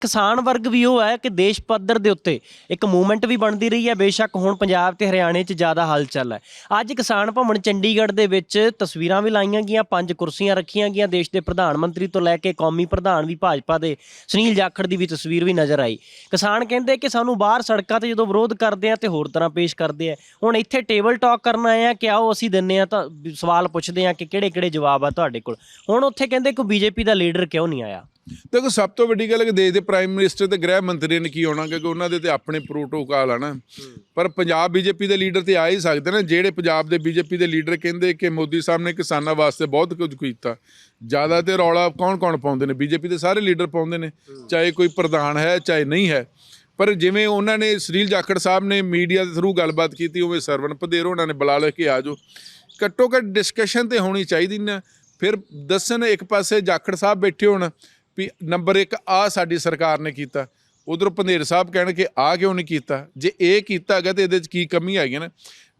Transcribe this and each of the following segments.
ਕਿਸਾਨ ਵਰਗ ਵੀ ਉਹ ਹੈ ਕਿ ਦੇਸ਼ ਪੱਧਰ ਦੇ ਉੱਤੇ ਇੱਕ ਮੂਵਮੈਂਟ ਵੀ ਬਣਦੀ ਰਹੀ ਹੈ। ਬੇਸ਼ੱਕ ਹੁਣ ਪੰਜਾਬ ਤੇ ਹਰਿਆਣੇ 'ਚ ਜ਼ਿਆਦਾ ਹਲਚਲ ਹੈ। ਅੱਜ ਕਿਸਾਨ ਭਵਨ ਚੰਡੀਗੜ੍ਹ ਦੇ ਵਿੱਚ ਤਸਵੀਰਾਂ ਵੀ ਲਾਈਆਂ ਗਈਆਂ, ਪੰਜ ਕੁਰਸੀਆਂ ਰੱਖੀਆਂ ਗਈਆਂ। ਦੇਸ਼ ਦੇ ਪ੍ਰਧਾਨ ਮੰਤਰੀ ਤੋਂ ਲੈ ਕੇ ਕੌਮੀ ਪ੍ਰਧਾਨ ਵੀ ਭਾਜਪਾ ਦੇ ਸੁਨੀਲ ਜਾਖੜ ਦੀ ਵੀ ਤਸਵੀਰ ਵੀ ਨਜ਼ਰ ਆਈ। ਕਿਸਾਨ ਕਹਿੰਦੇ ਕਿ ਸਾਨੂੰ ਬਾਹਰ ਸੜਕਾਂ ਤੇ ਜਦੋਂ ਵਿਰੋਧ ਕਰਦੇ ਆ ਤੇ ਹੋਰ ਤਰ੍ਹਾਂ ਪੇਸ਼ ਕਰਦੇ ਆ ਹੁਣ ਇੱਥੇ ਟੇਬਲ ਟਾਕ ਕਰਨ ਆਏ ਆ ਕਿ ਆਓ ਅਸੀਂ ਦਿੰਨੇ ਆ ਤਾਂ ਸਵਾਲ ਪੁੱਛਦੇ ਆ ਕਿ ਕਿਹੜੇ ਕਿਹੜੇ ਜਵਾਬ ਆ ਤੁਹਾਡੇ ਕੋਲ। ਹੁਣ ਉੱਥੇ ਕਹਿੰਦੇ ਕਿ ਬੀਜੇਪੀ ਦਾ ਲੀਡਰ ਕਿਉਂ ਨਹੀਂ ਆਇਆ? ਦੇਖੋ, ਸਭ ਤੋਂ ਵੱਡੀ ਗੱਲ ਹੈ ਕਿ ਦੇਸ਼ ਦੇ ਪ੍ਰਾਈਮ ਮਿਨਿਸਟਰ ਤੇ ਗ੍ਰਹਿ ਮੰਤਰੀ ਨੇ ਕੀ ਹੋਣਾ, ਕਿਉਂਕਿ ਉਹਨਾਂ ਦੇ ਤੇ ਆਪਣੇ ਪ੍ਰੋਟੋਕਾਲ ਆ ਨਾ। ਪਰ ਪੰਜਾਬ ਬੀਜੇਪੀ ਦੇ ਲੀਡਰ ਤੇ ਆ ਹੀ ਸਕਦੇ ਨੇ, ਜਿਹੜੇ ਪੰਜਾਬ ਦੇ ਬੀਜੇਪੀ ਦੇ ਲੀਡਰ ਕਹਿੰਦੇ ਕਿ ਮੋਦੀ ਸਾਹਿਬ ਨੇ ਕਿਸਾਨਾਂ ਵਾਸਤੇ ਬਹੁਤ ਕੁਝ ਕੀਤਾ। ਜ਼ਿਆਦਾ ਤੇ ਰੌਲਾ ਕੌਣ ਕੌਣ ਪਾਉਂਦੇ ਨੇ? ਬੀਜੇਪੀ ਦੇ ਸਾਰੇ ਲੀਡਰ ਪਾਉਂਦੇ ਨੇ, ਚਾਹੇ ਕੋਈ ਪ੍ਰਧਾਨ ਹੈ, ਚਾਹੇ ਨਹੀਂ ਹੈ। ਪਰ ਜਿਵੇਂ ਉਹਨਾਂ ਨੇ ਸੁਨੀਲ ਜਾਖੜ ਸਾਹਿਬ ਨੇ ਮੀਡੀਆ ਦੇ ਥਰੂ ਗੱਲਬਾਤ ਕੀਤੀ, ਉਵੇਂ ਸਰਵਨ ਪਦੇਰ ਉਹਨਾਂ ਨੇ ਬੁਲਾ ਲੈ ਕੇ ਆ ਜਾਓ। ਘੱਟੋ ਘੱਟ ਡਿਸਕਸ਼ਨ ਤੇ ਹੋਣੀ ਚਾਹੀਦੀ ਨਾ। ਫਿਰ ਦੱਸਣ ਇੱਕ ਪਾਸੇ ਜਾਖੜ ਸਾਹਿਬ ਬੈਠੇ ਹੋਣ ਵੀ ਨੰਬਰ 1 ਆ ਸਾਡੀ ਸਰਕਾਰ ਨੇ ਕੀਤਾ। ਉਧਰ ਪੰਧੇਰ ਸਾਹਿਬ ਕਹਿਣ ਕਿ ਆ ਕਿਉਂ ਨਹੀਂ ਕੀਤਾ? ਜੇ ਇਹ ਕੀਤਾ ਹੈਗਾ ਤੇ ਇਹਦੇ ਚ ਕੀ ਕਮੀ ਹੈਗੀ ਨਾ?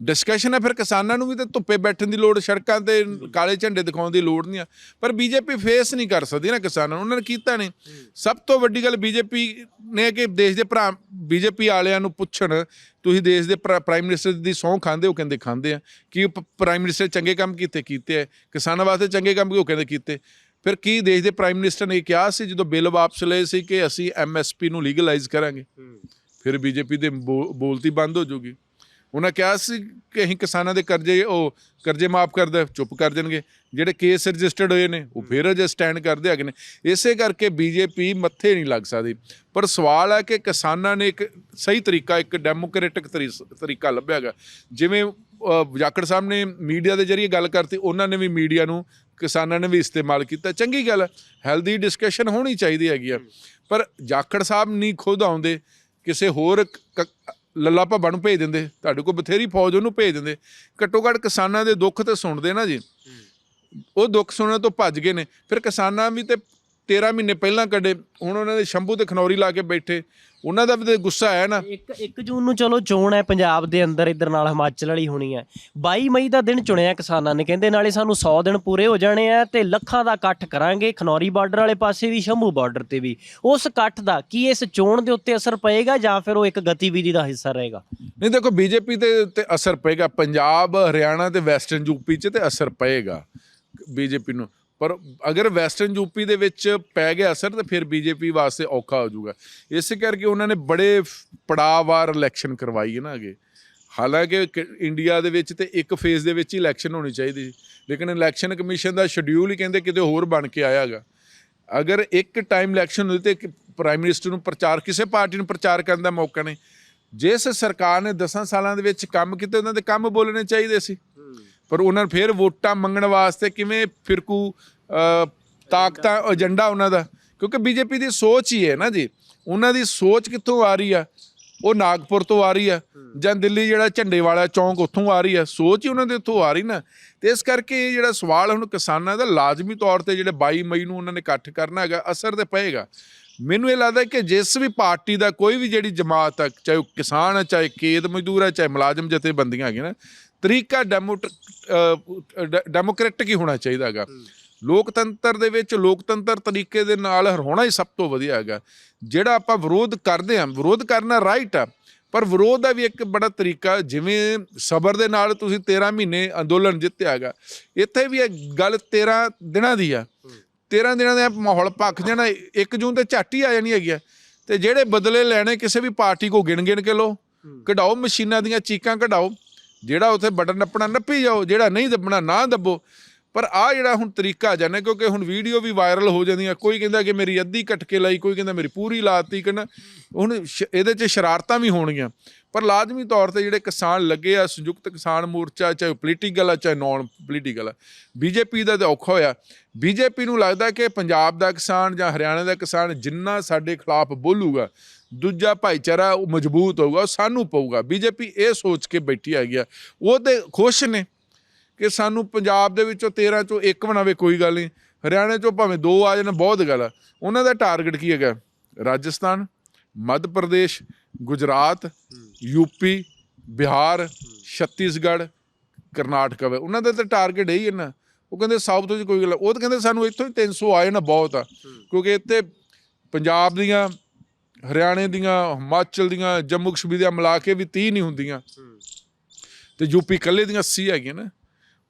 ਡਿਸਕਸ਼ਨ ਹੈ, ਫਿਰ ਕਿਸਾਨਾਂ ਨੂੰ ਵੀ ਤਾਂ ਧੁੱਪੇ ਬੈਠਣ ਦੀ ਲੋੜ, ਸੜਕਾਂ ਤੇ ਕਾਲੇ ਝੰਡੇ ਦਿਖਾਉਣ ਦੀ ਲੋੜ ਨਹੀਂ ਆ। ਪਰ ਬੀਜੇਪੀ ਫੇਸ ਨਹੀਂ ਕਰ ਸਕਦੀ ਨਾ ਕਿਸਾਨਾਂ ਨੂੰ, ਉਹਨਾਂ ਨੇ ਕੀਤਾ ਨਹੀਂ। ਸਭ ਤੋਂ ਵੱਡੀ ਗੱਲ ਬੀਜੇਪੀ ਨੇ ਕਿ ਦੇਸ਼ ਦੇ ਭਰਾ, ਬੀਜੇਪੀ ਵਾਲਿਆਂ ਨੂੰ ਪੁੱਛਣ, ਤੁਸੀਂ ਦੇਸ਼ ਦੇ ਪ੍ਰਾ- ਪ੍ਰਾਈਮ ਮਿਨਿਸਟਰ ਦੀ ਸਹੁੰ ਖਾਂਦੇ ਹੋ ਕਹਿੰਦੇ ਖਾਂਦੇ ਆ। ਕਿ ਪ੍ਰਾਈਮ ਮਿਨਿਸਟਰ ਚੰਗੇ ਕੰਮ ਕੀਤੇ ਕੀਤੇ ਆ। ਕਿਸਾਨਾਂ ਵਾਸਤੇ ਚੰਗੇ ਕੰਮ ਕਿਉਂ ਕਹਿੰਦੇ ਕੀਤੇ। ਫਿਰ ਕੀ ਦੇਸ਼ ਦੇ ਪ੍ਰਾਈਮ ਮਿਨਿਸਟਰ ਨੇ ਕਿਹਾ ਸੀ ਜਦੋਂ ਬਿੱਲ ਵਾਪਸ ਲਏ ਸੀ ਕਿ ਅਸੀਂ ਐਮਐਸਪੀ ਨੂੰ ਲੀਗਲਾਈਜ਼ ਕਰਾਂਗੇ? ਫਿਰ ਬੀਜੇਪੀ ਦੇ ਬੋਲਤੀ ਬੰਦ ਹੋ ਜਾਊਗੀ ਉਹਨਾਂ ਕਿਹਾ ਸੀ ਕਿ ਅਸੀਂ ਕਿਸਾਨਾਂ ਦੇ ਕਰਜ਼ੇ ਉਹ ਕਰਜ਼ੇ ਮਾਫ ਕਰ ਚੁੱਪ ਕਰ ਜਾਣਗੇ। ਜਿਹੜੇ ਕੇਸ ਰਜਿਸਟਰਡ ਹੋਏ ਨੇ ਉਹ ਫਿਰ ਅਜੇ ਸਟੈਂਡ ਕਰਦੇ ਹੈਗੇ ਨੇ। ਇਸੇ ਕਰਕੇ ਬੀਜੇਪੀ ਮੱਥੇ ਨਹੀਂ ਲੱਗ ਸਕਦੀ। ਪਰ ਸਵਾਲ ਹੈ ਕਿ ਕਿਸਾਨਾਂ ਨੇ ਇੱਕ ਸਹੀ ਤਰੀਕਾ ਇੱਕ ਡੈਮੋਕ੍ਰੈਟਿਕ ਤਰੀਕਾ ਲੱਭਿਆ ਹੈਗਾ। ਜਿਵੇਂ ਅਹ, ਜਾਖੜ ਸਾਹਿਬ ਨੇ ਮੀਡੀਆ ਦੇ ਜ਼ਰੀਏ ਗੱਲ ਕਰਤੀ ਉਹਨਾਂ ਨੇ ਵੀ ਮੀਡੀਆ ਨੂੰ ਕਿਸਾਨਾਂ ਨੇ ਵੀ ਇਸਤੇਮਾਲ ਕੀਤਾ। ਚੰਗੀ ਗੱਲ ਹੈ ਹੈਲਦੀ ਡਿਸਕਸ਼ਨ ਹੋਣੀ ਚਾਹੀਦੀ ਹੈਗੀ ਆ। ਪਰ ਜਾਖੜ ਸਾਹਿਬ ਨਹੀਂ ਖੁਦ ਆਉਂਦੇ ਕਿਸੇ ਹੋਰ ਕ- ਲੱਲਾ ਭੱਬਾ ਨੂੰ ਭੇਜ ਦਿੰਦੇ, ਤੁਹਾਡੇ ਕੋਲ ਬਥੇਰੀ ਫੌਜ ਉਹਨੂੰ ਭੇਜ ਦਿੰਦੇ। ਘੱਟੋ ਘੱਟ ਕਿਸਾਨਾਂ ਦੇ ਦੁੱਖ ਤੇ ਸੁਣਦੇ ਨਾ ਜੀ। ਉਹ ਦੁੱਖ ਸੁਣਨ ਤੋਂ ਭੱਜ ਗਏ ਨੇ। ਫਿਰ ਕਿਸਾਨਾਂ ਵੀ ਤੇ 13 ਮਹੀਨੇ ਪਹਿਲਾਂ ਕੱਢੇ, ਹੁਣ ਉਹਨਾਂ ਦੇ ਸ਼ੰਭੂ ਤੇ ਖਨੌਰੀ ਲਾ ਕੇ ਬੈਠੇ। ਉਹਨਾਂ ਦਾ ਵੀ ਤੇ ਗੁੱਸਾ ਆਇਆ ਨਾ। ਇੱਕ 1 ਜੂਨ ਨੂੰ ਚਲੋ ਚੋਣ ਹੈ ਪੰਜਾਬ ਦੇ ਅੰਦਰ ਇਧਰ ਨਾਲ ਹਿਮਾਚਲ ਵਾਲੀ ਹੋਣੀ ਹੈ। 22 ਮਈ ਦਾ ਦਿਨ ਚੁਣਿਆ ਕਿਸਾਨਾਂ ਨੇ ਕਹਿੰਦੇ ਨਾਲੇ ਸਾਨੂੰ 100 ਦਿਨ ਪੂਰੇ ਹੋ ਜਾਣੇ ਆ ਤੇ ਲੱਖਾਂ ਦਾ ਇਕੱਠ ਕਰਾਂਗੇ ਖਨੌਰੀ ਬਾਰਡਰ ਵਾਲੇ ਪਾਸੇ ਵੀ ਸ਼ੰਭੂ ਬਾਰਡਰ ਤੇ ਵੀ। ਉਸ ਇਕੱਠ ਦਾ ਕੀ ਇਸ ਚੋਣ ਦੇ ਉੱਤੇ ਅਸਰ ਪਏਗਾ ਜਾਂ ਫਿਰ ਉਹ ਇੱਕ ਗਤੀਵਿਧੀ ਦਾ ਹਿੱਸਾ ਰਹੇਗਾ? ਨਹੀਂ ਦੇਖੋ ਬੀਜੇਪੀ ਤੇ ਤੇ ਅਸਰ ਪਏਗਾ। ਪੰਜਾਬ ਹਰਿਆਣਾ ਤੇ ਵੈਸਟਰਨ ਯੂਪੀ 'ਚ ਤੇ ਅਸਰ ਪਏਗਾ ਬੀਜੇਪੀ ਨੂੰ। ਪਰ ਅਗਰ ਵੈਸਟਰਨ ਯੂਪੀ ਦੇ ਵਿੱਚ ਪੈ ਗਿਆ ਅਸਰ, ਤਾਂ ਫਿਰ ਬੀਜੇਪੀ ਵਾਸਤੇ ਔਖਾ ਹੋ ਜਾਊਗਾ। ਇਸੇ ਕਰਕੇ ਉਹਨਾਂ ਨੇ ਬੜੇ ਪੜਾਵਾਰ ਇਲੈਕਸ਼ਨ ਕਰਵਾਈ ਹੈ ਨਾ ਅਗੇ। ਹਾਲਾਂਕਿ ਕ- ਇੰਡੀਆ ਦੇ ਵਿੱਚ ਤੇ ਇੱਕ ਫੇਜ਼ ਦੇ ਵਿੱਚ ਹੀ ਇਲੈਕਸ਼ਨ ਹੋਣੀ ਚਾਹੀਦੀ ਸੀ। ਲੇਕਿਨ ਇਲੈਕਸ਼ਨ ਕਮਿਸ਼ਨ ਦਾ ਸ਼ਡਿਊਲ ਹੀ ਕਹਿੰਦੇ ਕਿਤੇ ਹੋਰ ਬਣ ਕੇ ਆਇਆ ਹੈਗਾ। ਅਗਰ ਇੱਕ ਟਾਈਮ ਇਲੈਕਸ਼ਨ ਹੁੰਦੀ ਤੇ ਪ੍ਰਾਈਮ ਮਿਨਿਸਟਰ ਨੂੰ ਪ੍ਰਚਾਰ, ਕਿਸੇ ਪਾਰਟੀ ਨੂੰ ਪ੍ਰਚਾਰ ਕਰਨ ਦਾ ਮੌਕਾ ਨਹੀਂ। ਜਿਸ ਸਰਕਾਰ ਨੇ 10 ਸਾਲਾਂ ਦੇ ਵਿੱਚ ਕੰਮ ਕੀਤੇ, ਉਹਨਾਂ ਦੇ ਕੰਮ ਬੋਲਣੇ ਚਾਹੀਦੇ ਸੀ। ਪਰ ਉਹਨਾਂ ਨੂੰ ਫਿਰ ਵੋਟਾਂ ਮੰਗਣ ਵਾਸਤੇ ਕਿਵੇਂ ਫਿਰਕੂ ਤਾਕਤਾਂ, ਏਜੰਡਾ ਉਹਨਾਂ ਦਾ? ਕਿਉਂਕਿ ਬੀਜੇਪੀ ਦੀ ਸੋਚ ਹੀ ਹੈ ਨਾ ਜੀ। ਉਹਨਾਂ ਦੀ ਸੋਚ ਕਿੱਥੋਂ ਆ ਰਹੀ ਆ? ਉਹ ਨਾਗਪੁਰ ਤੋਂ ਆ ਰਹੀ ਆ ਜਾਂ ਦਿੱਲੀ ਜਿਹੜਾ ਝੰਡੇ ਵਾਲਾ ਚੌਂਕ ਉੱਥੋਂ ਆ ਰਹੀ ਆ। ਸੋਚ ਹੀ ਉਹਨਾਂ ਦੇ ਉੱਥੋਂ ਆ ਰਹੀ ਨਾ। ਤੇ ਇਸ ਕਰਕੇ ਇਹ ਜਿਹੜਾ ਸਵਾਲ ਹੁਣ ਕਿਸਾਨਾਂ ਦਾ ਲਾਜ਼ਮੀ ਤੌਰ ਤੇ ਜਿਹੜੇ 22 ਮਈ ਨੂੰ ਉਹਨਾਂ ਨੇ ਇਕੱਠ ਕਰਨਾ ਹੈਗਾ, ਅਸਰ ਤੇ ਪਏਗਾ। ਮੈਨੂੰ ਇਹ ਲੱਗਦਾ ਕਿ ਜਿਸ ਵੀ ਪਾਰਟੀ ਦਾ ਕੋਈ ਵੀ ਜਿਹੜੀ ਜਮਾਤ ਆ, ਚਾਹੇ ਉਹ ਕਿਸਾਨ ਹੈ ਚਾਹੇ ਖੇਤ ਮਜ਼ਦੂਰ ਹੈ ਚਾਹੇ ਮੁਲਾਜ਼ਮ ਜਥੇਬੰਦੀਆਂ ਹੈਗੀਆਂ ਨਾ ਤਰੀਕਾ ਡੈਮੋਕ੍ਰੈਟਿਕ ਹੀ ਹੋਣਾ ਚਾਹੀਦਾ ਹੈਗਾ। ਲੋਕਤੰਤਰ ਦੇ ਵਿੱਚ ਲੋਕਤੰਤਰ ਤਰੀਕੇ ਦੇ ਨਾਲ ਹੋਣਾ ਹੀ ਸਭ ਤੋਂ ਵਧੀਆ ਹੈਗਾ। ਜਿਹੜਾ ਆਪਾਂ ਵਿਰੋਧ ਕਰਦੇ ਹਾਂ ਵਿਰੋਧ ਕਰਨਾ ਰਾਈਟ ਆ ਪਰ ਵਿਰੋਧ ਦਾ ਵੀ ਇੱਕ ਬੜਾ ਤਰੀਕਾ ਜਿਵੇਂ ਸਬਰ ਦੇ ਨਾਲ ਤੁਸੀਂ 13 ਮਹੀਨੇ ਅੰਦੋਲਨ ਜਿੱਤਿਆ ਹੈਗਾ। ਇੱਥੇ ਵੀ ਇਹ ਗੱਲ 13 ਦਿਨਾਂ ਦੀ ਆ। 13 ਦਿਨਾਂ ਦਾ ਮਾਹੌਲ ਪੱਕ ਜਾਣਾ 1 ਜੂਨ ਤੇ ਝੱਟ ਹੀ ਆ ਜਾਣੀ ਹੈਗੀ ਆ। ਤੇ ਜਿਹੜੇ ਬਦਲੇ ਲੈਣੇ ਕਿਸੇ ਵੀ ਪਾਰਟੀ ਕੋ ਗਿਣ ਗਿਣ ਕੇ ਲੋ ਕਢਾਓ ਮਸ਼ੀਨਾਂ ਦੀਆਂ ਚੀਕਾਂ ਕਢਾਓ। ਜਿਹੜਾ ਉੱਥੇ ਬਟਨ ਨੱਪਣਾ ਨੱਪੀ ਜਾਓ ਜਿਹੜਾ ਨਹੀਂ ਦੱਬਣਾ ਨਾ ਦੱਬੋ। ਪਰ ਆ ਜਿਹੜਾ ਹੁਣ ਤਰੀਕਾ ਜਾਣਾ ਕਿਉਂਕਿ ਹੁਣ ਵੀਡੀਓ ਵੀ ਵਾਇਰਲ ਹੋ ਜਾਂਦੀਆਂ, ਕੋਈ ਕਹਿੰਦਾ ਕਿ ਮੇਰੀ ਅੱਧੀ ਕੱਟ ਕੇ ਲਾਈ, ਕੋਈ ਕਹਿੰਦਾ ਮੇਰੀ ਪੂਰੀ ਲਾਤੀ, ਕਹਿੰਦਾ ਹੁਣ ਸ਼- ਇਹਦੇ 'ਚ ਸ਼ਰਾਰਤਾਂ ਵੀ ਹੋਣਗੀਆਂ। ਪਰ ਲਾਜ਼ਮੀ ਤੌਰ ਤੇ ਜਿਹੜੇ ਕਿਸਾਨ ਲੱਗੇ ਆ, ਸੰਯੁਕਤ ਕਿਸਾਨ ਮੋਰਚਾ, ਚਾਹੇ ਪੋਲੀਟੀਕਲ ਆ, ਚਾਹੇ ਨਾਨ ਪੋਲੀਟੀਕਲ ਆ ਬੀਜੇਪੀ ਦਾ ਤਾਂ ਔਖਾ ਹੋਇਆ। ਬੀਜੇਪੀ ਨੂੰ ਲੱਗਦਾ ਕਿ ਪੰਜਾਬ ਦਾ ਕਿਸਾਨ ਜਾਂ ਹਰਿਆਣਾ ਦਾ ਕਿਸਾਨ ਜਿੰਨਾ ਸਾਡੇ ਖਿਲਾਫ ਬੋਲੂਗਾ, ਦੂਜਾ ਭਾਈਚਾਰਾ ਉਹ ਮਜ਼ਬੂਤ ਹੋਊਗਾ, ਉਹ ਸਾਨੂੰ ਪਊਗਾ। ਬੀਜੇਪੀ ਇਹ ਸੋਚ ਕੇ ਬੈਠੀ ਹੈਗੀ ਆ। ਉਹ ਤੇ ਖੁਸ਼ ਨੇ। ਕਿ ਸਾਨੂੰ ਪੰਜਾਬ ਦੇ ਵਿੱਚੋਂ 13 ਚੋਂ ਇੱਕ ਬਣਾਵੇ ਕੋਈ ਗੱਲ ਨਹੀਂ। ਹਰਿਆਣੇ ਚੋਂ ਭਾਵੇਂ ਦੋ ਆ ਜਾਣ, ਬਹੁਤ ਗੱਲ ਆ। ਉਹਨਾਂ ਦਾ ਟਾਰਗੇਟ ਕੀ ਹੈਗਾ? ਰਾਜਸਥਾਨ, ਮੱਧ ਪ੍ਰਦੇਸ਼, ਗੁਜਰਾਤ ਯੂਪੀ ਬਿਹਾਰ, ਛੱਤੀਸਗੜ੍ਹ, ਕਰਨਾਟਕਾ ਵਾ। ਉਹਨਾਂ ਦਾ ਤਾਂ ਟਾਰਗੇਟ ਹੀ ਹੈ ਨਾ ਉਹ ਕਹਿੰਦੇ ਸਾਊਥ ਤੋਂ ਕੋਈ ਗੱਲ ਉਹ ਤਾਂ ਕਹਿੰਦੇ ਸਾਨੂੰ ਇੱਥੋਂ ਹੀ 300 ਆਏ ਨਾ ਬਹੁਤ ਆ। ਕਿਉਂਕਿ ਇੱਥੇ ਪੰਜਾਬ ਦੀਆਂ, ਹਰਿਆਣੇ ਦੀਆਂ, ਹਿਮਾਚਲ ਦੀਆਂ, ਜੰਮੂ ਕਸ਼ਮੀਰ ਦੀਆਂ ਮਿਲਾ ਕੇ ਵੀ 30 ਨਹੀਂ ਹੁੰਦੀਆਂ। ਤੇ ਯੂਪੀ ਇਕੱਲੇ ਦੀਆਂ 80 ਹੈਗੀਆਂ ਨਾ।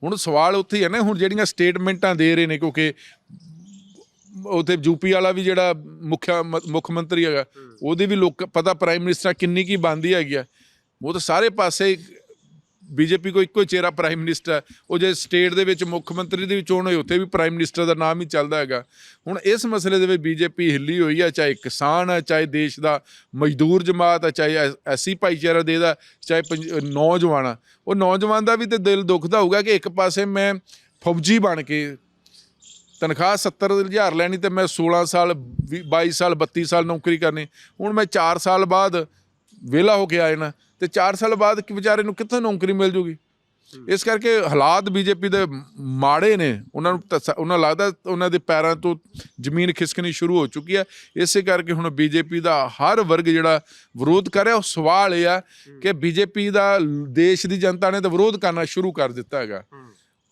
ਹੁਣ ਸਵਾਲ ਉੱਥੇ ਹੀ ਹੈ ਨਾ ਹੁਣ ਜਿਹੜੀਆਂ ਸਟੇਟਮੈਂਟਾਂ ਦੇ ਰਹੇ ਨੇ ਕਿਉਂਕਿ ਉਥੇ ਯੂਪੀ ਵਾਲਾ ਵੀ ਜਿਹੜਾ ਮੁੱਖਿਆ ਮ- ਮੁੱਖ ਮੰਤਰੀ ਹੈਗਾ ਉਹਦੀ ਵੀ ਲੋਕ ਪਤਾ ਪ੍ਰਾਈਮ ਮਿਨਿਸਟਰ ਕਿੰਨੀ ਕੀ ਬੰਦੀ ਹੈਗੀ ਆ। ਉਹ ਤਾਂ ਸਾਰੇ ਪਾਸੇ ਬੀਜੇਪੀ ਕੋ ਇੱਕੋ ਹੀ ਚਿਹਰਾ ਪ੍ਰਾਈਮ ਮਿਨਿਸਟਰ ਹੈ। ਉਹ ਜੇ ਸਟੇਟ ਦੇ ਵਿੱਚ ਮੁੱਖ ਮੰਤਰੀ ਦੀ ਵੀ ਚੋਣ ਹੋਈ ਉੱਥੇ ਵੀ ਪ੍ਰਾਈਮ ਮਿਨਿਸਟਰ ਦਾ ਨਾਮ ਹੀ ਚੱਲਦਾ ਹੈਗਾ। ਹੁਣ ਇਸ ਮਸਲੇ ਦੇ ਵਿੱਚ ਬੀਜੇਪੀ ਹਿੱਲੀ ਹੋਈ ਹੈ, ਚਾਹੇ ਕਿਸਾਨ ਹੈ, ਚਾਹੇ ਦੇਸ਼ ਦਾ ਮਜ਼ਦੂਰ ਜਮਾਤ ਹੈ, ਚਾਹੇ ਐ- ਐਸੀ ਭਾਈਚਾਰਾ ਦੇ ਦਾ, ਚਾਹੇ ਪੰਜ- ਨੌਜਵਾਨ ਆ ਉਹ ਨੌਜਵਾਨ ਦਾ ਵੀ ਤੇ ਦਿਲ ਦੁਖਦਾ ਹੋਊਗਾ ਕਿ ਇੱਕ ਪਾਸੇ ਮੈਂ ਫੌਜੀ ਬਣ ਕੇ ਤਨਖਾਹ 70000 ਲੈਣੀ ਤੇ ਮੈਂ 16 ਸਾਲ ਵੀਹ- 22 ਸਾਲ 32 ਸਾਲ ਨੌਕਰੀ ਕਰਨੀ। ਹੁਣ ਮੈਂ 4 ਸਾਲ ਬਾਅਦ ਵਿਹਲਾ ਹੋ ਕੇ ਆਏ ਨਾ ਤੇ 4 ਸਾਲ ਬਾਅਦ ਕਿ ਵਿਚਾਰੇ ਨੂੰ ਕਿੱਥੋਂ ਨੌਕਰੀ ਮਿਲ ਜੂਗੀ? ਇਸ ਕਰਕੇ ਹਾਲਾਤ ਬੀਜੇਪੀ ਦੇ ਮਾੜੇ ਨੇ। ਉਹਨਾਂ ਨੂੰ ਉਹਨਾਂ ਨੂੰ ਲੱਗਦਾ ਉਹਨਾਂ ਦੇ ਪੈਰਾਂ ਤੋਂ ਜ਼ਮੀਨ ਖਿਸਕਣੀ ਸ਼ੁਰੂ ਹੋ ਚੁੱਕੀ ਹੈ। ਇਸੇ ਕਰਕੇ ਹੁਣ ਬੀਜੇਪੀ ਦਾ ਹਰ ਵਰਗ ਜਿਹੜਾ ਵਿਰੋਧ ਕਰ ਰਿਹਾ ਉਹ ਸਵਾਲ ਇਹ ਆ ਕਿ ਬੀਜੇਪੀ ਦਾ ਦੇਸ਼ ਦੀ ਜਨਤਾ ਨੇ ਤਾਂ ਵਿਰੋਧ ਕਰਨਾ ਸ਼ੁਰੂ ਕਰ ਦਿੱਤਾ ਹੈਗਾ।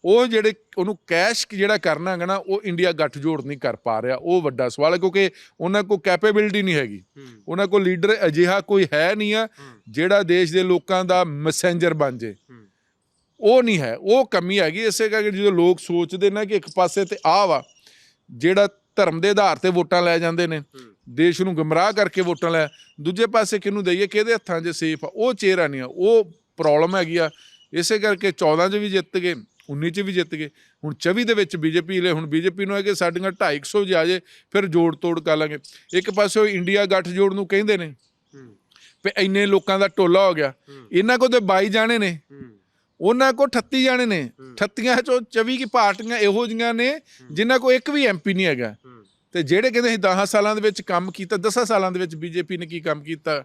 ਉਹ ਜਿਹੜੇ ਉਹਨੂੰ ਕੈਸ਼ ਜਿਹੜਾ ਕਰਨਾ ਹੈਗਾ ਨਾ ਉਹ ਇੰਡੀਆ ਗੱਠਜੋੜ ਨਹੀਂ ਕਰ ਪਾ ਰਿਹਾ। ਉਹ ਵੱਡਾ ਸਵਾਲ ਹੈ ਕਿਉਂਕਿ ਉਹਨਾਂ ਕੋਲ ਕੈਪੇਬਿਲਿਟੀ ਨਹੀਂ ਹੈਗੀ। ਉਹਨਾਂ ਕੋਲ ਲੀਡਰ ਅਜਿਹਾ ਕੋਈ ਹੈ ਨਹੀਂ ਆ ਜਿਹੜਾ ਦੇਸ਼ ਦੇ ਲੋਕਾਂ ਦਾ ਮੈਸੇਂਜਰ ਬਣ ਜੇ। ਉਹ ਨਹੀਂ ਹੈ। ਉਹ ਕਮੀ ਹੈਗੀ ਇਸੇ ਕਰਕੇ ਜਦੋਂ ਲੋਕ ਸੋਚਦੇ ਨੇ ਕਿ ਇੱਕ ਪਾਸੇ ਤੇ ਆ ਵਾ ਜਿਹੜਾ ਧਰਮ ਦੇ ਆਧਾਰ ਤੇ ਵੋਟਾਂ ਲੈ ਜਾਂਦੇ ਨੇ ਦੇਸ਼ ਨੂੰ ਗਮਰਾਹ ਕਰਕੇ ਵੋਟਾਂ ਲੈ ਦੂਜੇ ਪਾਸੇ ਕਿਹਨੂੰ ਦਈਏ ਕਿਹਦੇ ਹੱਥਾਂ 'ਚ ਸੇਫ ਆ। ਉਹ ਚਿਹਰਾ ਨਹੀਂ ਆ। ਉਹ ਪ੍ਰੋਬਲਮ ਹੈਗੀ ਆ। ਇਸੇ ਕਰਕੇ 14 'ਚ ਵੀ ਜਿੱਤ ਗਏ। 19 'ਚ ਵੀ ਜਿੱਤ ਗਏ। ਹੁਣ 24 ਦੇ ਵਿੱਚ ਬੀਜੇਪੀ ਲੈ ਹੁਣ ਬੀਜੇਪੀ ਨੂੰ ਹੈ ਕਿ ਸਾਡੀਆਂ 250 ਜੇ ਆ ਜੇ ਫਿਰ ਜੋੜ ਤੋੜ ਕਰ ਲਾਂਗੇ। ਇੱਕ ਪਾਸੇ ਉਹ ਇੰਡੀਆ ਗੱਠ ਜੋੜ ਨੂੰ ਕਹਿੰਦੇ ਨੇ ਵੀ ਇੰਨੇ ਲੋਕਾਂ ਦਾ ਟੋਲਾ ਹੋ ਗਿਆ। ਇਹਨਾਂ ਕੋਲ ਤੇ 22 ਜਾਣੇ ਨੇ। ਉਹਨਾਂ ਕੋਲ 38 ਜਾਣੇ ਨੇ। 38 ਚੋਂ 24 ਕੀ ਪਾਰਟੀਆਂ ਇਹੋ ਜੀਆਂ ਨੇ ਜਿਨ੍ਹਾਂ ਕੋਲ ਇੱਕ ਵੀ ਐਮਪੀ ਨਹੀਂ ਹੈਗਾ। ਤੇ ਜਿਹੜੇ ਕਹਿੰਦੇ ਸੀ 10 ਸਾਲਾਂ ਦੇ ਵਿੱਚ ਕੰਮ ਕੀਤਾ 10 ਸਾਲਾਂ ਦੇ ਵਿੱਚ ਬੀਜੇਪੀ ਨੇ ਕੀ ਕੰਮ ਕੀਤਾ?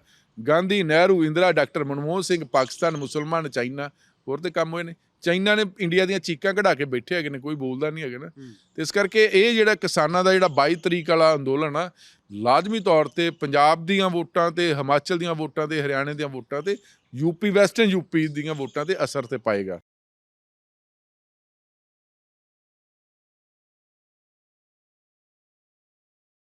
ਗਾਂਧੀ ਨਹਿਰੂ ਇੰਦਰਾ ਡਾਕਟਰ ਮਨਮੋਹਨ ਸਿੰਘ ਪਾਕਿਸਤਾਨ ਮੁਸਲਮਾਨ ਚਾਈਨਾ ਹੋਰ ਤੇ ਕੰਮ ਹੋਏ ਨੇ। ਚਾਈਨਾ ਨੇ ਇੰਡੀਆ ਦੀਆਂ ਚੀਕਾਂ ਕਢਾ ਕੇ ਬੈਠੇ ਹੈਗੇ ਨੇ ਕੋਈ ਬੋਲਦਾ ਨਹੀਂ ਹੈਗਾ ਨਾ। ਤੇ ਇਸ ਕਰਕੇ ਇਹ ਜਿਹੜਾ ਕਿਸਾਨਾਂ ਦਾ ਜਿਹੜਾ 22 ਤਰੀਕ ਵਾਲਾ ਅੰਦੋਲਨ ਆ ਲਾਜ਼ਮੀ ਤੌਰ ਤੇ ਪੰਜਾਬ ਦੀਆਂ ਵੋਟਾਂ ਤੇ ਹਿਮਾਚਲ ਦੀਆਂ ਵੋਟਾਂ ਤੇ ਹਰਿਆਣੇ ਦੀਆਂ ਵੋਟਾਂ ਤੇ ਯੂਪੀ ਵੈਸਟਰਨ ਯੂਪੀ ਦੀਆਂ ਵੋਟਾਂ ਤੇ ਅਸਰ ਤੇ ਪਾਏਗਾ।